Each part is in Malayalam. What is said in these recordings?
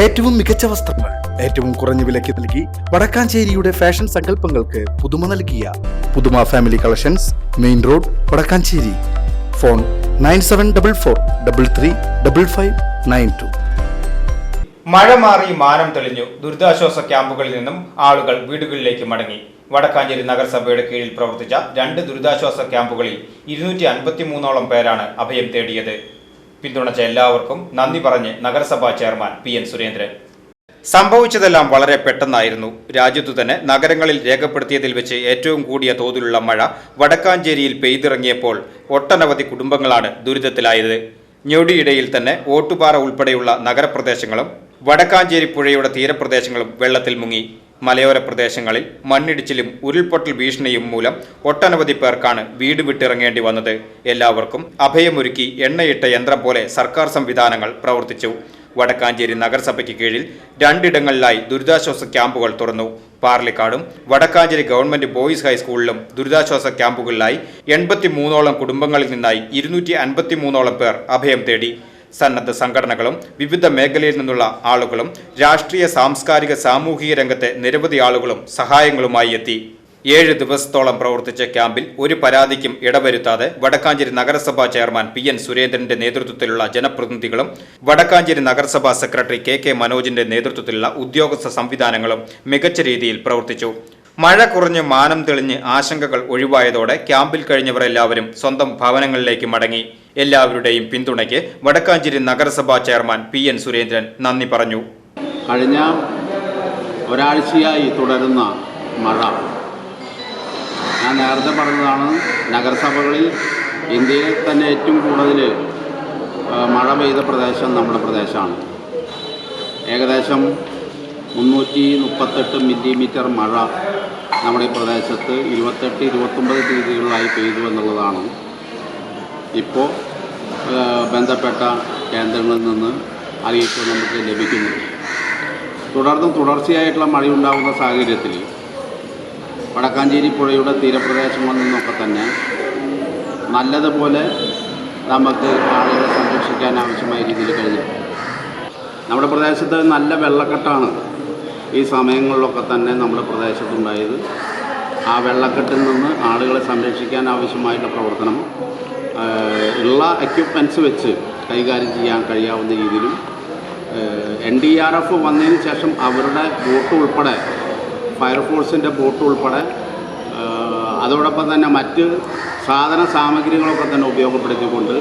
ഏറ്റവും മികച്ച വസ്ത്രങ്ങൾ ഏറ്റവും കുറഞ്ഞ വിലയ്ക്ക് നൽകി വടക്കാഞ്ചേരിയുടെ ഫാഷൻ സങ്കല്പങ്ങൾക്ക് പുതുമ നൽകിയ പുതുമ family collections main road Vadakkanchery. Phone nine seven double four double three double five nine two. മഴ മാറി മാനം തെളിഞ്ഞു. ദുരിതാശ്വാസ ക്യാമ്പുകളിൽ നിന്നും ആളുകൾ വീടുകളിലേക്ക് മടങ്ങി. വടക്കാഞ്ചേരി നഗരസഭയുടെ കീഴിൽ പ്രവർത്തിച്ച രണ്ട് ദുരിതാശ്വാസ ക്യാമ്പുകളിൽ ഇരുന്നൂറ്റി അൻപത്തിമൂന്നോളം പേരാണ് അഭയം തേടിയത്. പിന്തുണച്ച എല്ലാവർക്കും നന്ദി പറഞ്ഞ് നഗരസഭാ ചെയർമാൻ പി എൻ സുരേന്ദ്രൻ. സംഭവിച്ചതെല്ലാം വളരെ പെട്ടെന്നായിരുന്നു. രാജ്യത്തു തന്നെ നഗരങ്ങളിൽ രേഖപ്പെടുത്തിയതിൽ വെച്ച് ഏറ്റവും കൂടിയ തോതിലുള്ള മഴ വടക്കാഞ്ചേരിയിൽ പെയ്തിറങ്ങിയപ്പോൾ ഒട്ടനവധി കുടുംബങ്ങളാണ് ദുരിതത്തിലായത്. ഞൊടിയിടയിൽ തന്നെ ഓട്ടുപാറ ഉൾപ്പെടെയുള്ള നഗരപ്രദേശങ്ങളും വടക്കാഞ്ചേരി പുഴയുടെ തീരപ്രദേശങ്ങളും വെള്ളത്തിൽ മുങ്ങി. മലയോര പ്രദേശങ്ങളിൽ മണ്ണിടിച്ചിലും ഉരുൾപൊട്ടൽ ഭീഷണിയും മൂലം ഒട്ടനവധി പേർക്കാണ് വീട് വിട്ടിറങ്ങേണ്ടി വന്നത്. എല്ലാവർക്കും അഭയമൊരുക്കി എണ്ണയിട്ട യന്ത്രം പോലെ സർക്കാർ സംവിധാനങ്ങൾ പ്രവർത്തിച്ചു. വടക്കാഞ്ചേരി നഗരസഭയ്ക്ക് കീഴിൽ രണ്ടിടങ്ങളിലായി ദുരിതാശ്വാസ ക്യാമ്പുകൾ തുറന്നു. പാർലിക്കാടും വടക്കാഞ്ചേരി ഗവൺമെന്റ് ബോയ്സ് ഹൈസ്കൂളിലും ദുരിതാശ്വാസ ക്യാമ്പുകളിലായി എൺപത്തി മൂന്നോളം കുടുംബങ്ങളിൽ നിന്നായി ഇരുന്നൂറ്റി അൻപത്തി മൂന്നോളം പേർ അഭയം തേടി. സന്നദ്ധ സംഘടനകളും വിവിധ മേഖലയിൽ നിന്നുള്ള ആളുകളും രാഷ്ട്രീയ സാംസ്കാരിക സാമൂഹിക രംഗത്തെ നിരവധി ആളുകളും സഹായങ്ങളുമായി എത്തി. ഏഴ് ദിവസത്തോളം പ്രവർത്തിച്ച ക്യാമ്പിൽ ഒരു പരാതിക്കും ഇടവരുത്താതെ വടക്കാഞ്ചേരി നഗരസഭാ ചെയർമാൻ പി എൻ സുരേന്ദ്രന്റെ നേതൃത്വത്തിലുള്ള ജനപ്രതിനിധികളും വടക്കാഞ്ചേരി നഗരസഭാ സെക്രട്ടറി കെ കെ മനോജിന്റെ നേതൃത്വത്തിലുള്ള ഉദ്യോഗസ്ഥ സംവിധാനങ്ങളും മികച്ച രീതിയിൽ പ്രവർത്തിച്ചു. മഴ കുറഞ്ഞ് മാനം തെളിഞ്ഞ് ആശങ്കകൾ ഒഴിവായതോടെ ക്യാമ്പിൽ കഴിഞ്ഞവരെല്ലാവരും സ്വന്തം ഭവനങ്ങളിലേക്ക് മടങ്ങി. എല്ലാവരുടെയും പിന്തുണയ്ക്ക് വടക്കാഞ്ചേരി നഗരസഭാ ചെയർമാൻ പി എൻ സുരേന്ദ്രൻ നന്ദി പറഞ്ഞു. കഴിഞ്ഞ ഒരാഴ്ചയായി തുടരുന്ന മഴ. ഞാൻ നേരത്തെ പറഞ്ഞതാണ് നഗരസഭകളിൽ ഇന്ത്യയിൽ തന്നെ ഏറ്റവും കൂടുതൽ മഴ പെയ്ത പ്രദേശം നമ്മുടെ പ്രദേശമാണ്. ഏകദേശം മുന്നൂറ്റി മുപ്പത്തെട്ട് മില്ലിമീറ്റർ മഴ നമ്മുടെ പ്രദേശത്ത് ഇരുപത്തെട്ട് ഇരുപത്തൊമ്പത് തീയതികളിലായി പെയ്തു എന്നുള്ളതാണ് ഇപ്പോൾ ബന്ധപ്പെട്ട കേന്ദ്രങ്ങളിൽ നിന്ന് അറിയിപ്പ് നമുക്ക് ലഭിക്കുന്നത് തുടർന്നും തുടർച്ചയായിട്ടുള്ള മഴയുണ്ടാകുന്ന സാഹചര്യത്തിൽ വടക്കാഞ്ചേരി പുഴയുടെ തീരപ്രദേശങ്ങളിൽ നിന്നൊക്കെ തന്നെ നല്ലതുപോലെ നമുക്ക് ആളുകളെ സംരക്ഷിക്കാൻ ആവശ്യമായ രീതിയിൽ കഴിഞ്ഞു. നമ്മുടെ പ്രദേശത്ത് നല്ല വെള്ളക്കെട്ടാണ് ഈ സമയങ്ങളിലൊക്കെ തന്നെ നമ്മുടെ പ്രദേശത്തുണ്ടായത്. ആ വെള്ളക്കെട്ടിൽ നിന്ന് ആളുകളെ സംരക്ഷിക്കാൻ ആവശ്യമായിട്ടുള്ള പ്രവർത്തനം ഉള്ള എക്യുപ്മെന്റ്സ് വെച്ച് കൈകാര്യം ചെയ്യാൻ കഴിയാവുന്ന രീതിയിലും എൻ ഡി ആർ എഫ് വന്നതിന് ശേഷം അവരുടെ ബോട്ട് ഉൾപ്പെടെ ഫയർഫോഴ്സിന്റെ ബോട്ട് ഉൾപ്പെടെ അതോടൊപ്പം തന്നെ മറ്റ് സാധന സാമഗ്രികളൊക്കെ തന്നെ ഉപയോഗപ്പെടുത്തിക്കൊണ്ട്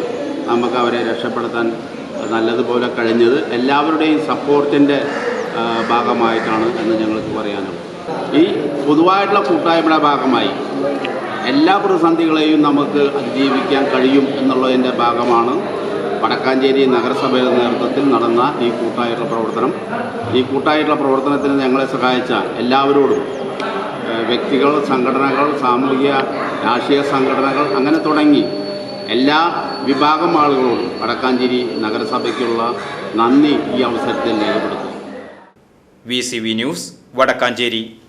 നമുക്ക് അവരെ രക്ഷപ്പെടുത്താൻ നല്ലതുപോലെ കഴിഞ്ഞത് എല്ലാവരുടെയും സപ്പോർട്ടിന്റെ ഭാഗമായിട്ടാണ് എന്ന് ഞങ്ങൾക്ക് പറയാനുള്ളത്. ഈ പൊതുവായിട്ടുള്ള കൂട്ടായ്മയുടെ ഭാഗമായി എല്ലാ പ്രതിസന്ധികളെയും നമുക്ക് അതിജീവിക്കാൻ കഴിയും എന്നുള്ളതിന്റെ ഭാഗമാണ് വടക്കാഞ്ചേരി നഗരസഭയുടെ നേതൃത്വത്തിൽ നടന്ന ഈ കൂട്ടായിട്ടുള്ള പ്രവർത്തനം. ഈ കൂട്ടായിട്ടുള്ള പ്രവർത്തനത്തിന് ഞങ്ങളെ സഹായിച്ച എല്ലാവരോടും വ്യക്തികൾ സംഘടനകൾ സാമൂഹിക രാഷ്ട്രീയ സംഘടനകൾ അങ്ങനെ തുടങ്ങി എല്ലാ വിഭാഗം ആളുകളോടും വടക്കാഞ്ചേരി നഗരസഭയ്ക്കുള്ള നന്ദി ഈ അവസരത്തിൽ രേഖപ്പെടുത്തുന്നു. V news Vadakkanchery.